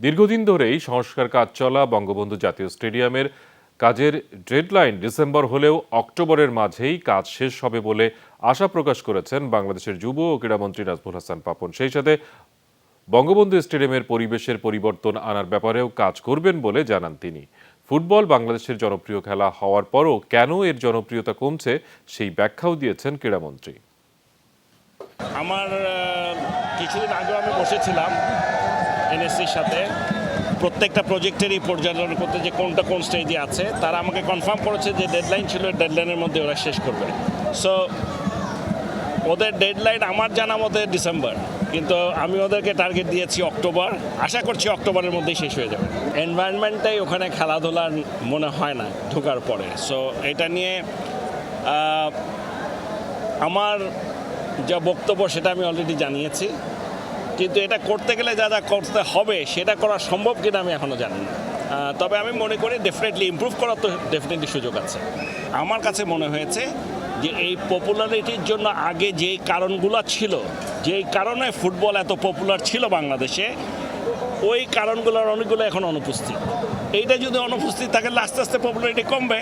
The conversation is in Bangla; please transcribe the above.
দীর্ঘদিন ধরেই সংস্কার কাজ চলা বঙ্গবন্ধু জাতীয় স্টেডিয়ামের কাজের ডেডলাইন ডিসেম্বর হলেও অক্টোবরের মাঝেই কাজ শেষ হবে বলে আশা প্রকাশ করেছেন বাংলাদেশের যুব ও ক্রীড়ামন্ত্রী নাজমুল হাসান পাপন। সেই সাথে বঙ্গবন্ধু স্টেডিয়ামের পরিবেশের পরিবর্তন আনার ব্যাপারেও কাজ করবেন বলে জানান তিনি। ফুটবল বাংলাদেশের জনপ্রিয় খেলা হওয়ার পরও কেন এর জনপ্রিয়তা কমছে সেই ব্যাখ্যাও দিয়েছেন ক্রীড়ামন্ত্রী। আমার কিছুদিন আমি বসেছিলাম। এনএসসির সাথে প্রত্যেকটা প্রজেক্টেরই পর্যালোচনা করতে যে কোনটা কোন স্টেজে আছে, তারা আমাকে কনফার্ম করেছে যে ডেডলাইন ছিল ডেডলাইনের মধ্যে ওরা শেষ করবে। সো ওদের ডেডলাইন আমার জানা মতে ডিসেম্বর কিন্তু আমি ওদেরকে টার্গেট দিয়েছি অক্টোবর আশা করছি অক্টোবরের মধ্যেই শেষ হয়ে যাবে। এনভায়রনমেন্টটাই ওখানে খেলাধুলার মনে হয় না ঢোকার পরে। সো এটা নিয়ে আমার যা বক্তব্য সেটা আমি অলরেডি জানিয়েছি। কিন্তু এটা করতে গেলে যা যা করতে হবে, সেটা করা সম্ভব কিনা আমি এখনও জানি না। তবে আমি মনে করি ডেফিনেটলি ইমপ্রুভ করার তো ডেফিনেটলি সুযোগ আছে। আমার কাছে মনে হয়েছে যে এই পপুলারিটির জন্য আগে যেই কারণগুলো ছিল, যেই কারণে ফুটবল এত পপুলার ছিল বাংলাদেশে, ওই কারণগুলোর অনেকগুলো এখন অনুপস্থিত। এইটা যদি অনুপস্থিত থাকে আস্তে আস্তে পপুলারিটি কমবে।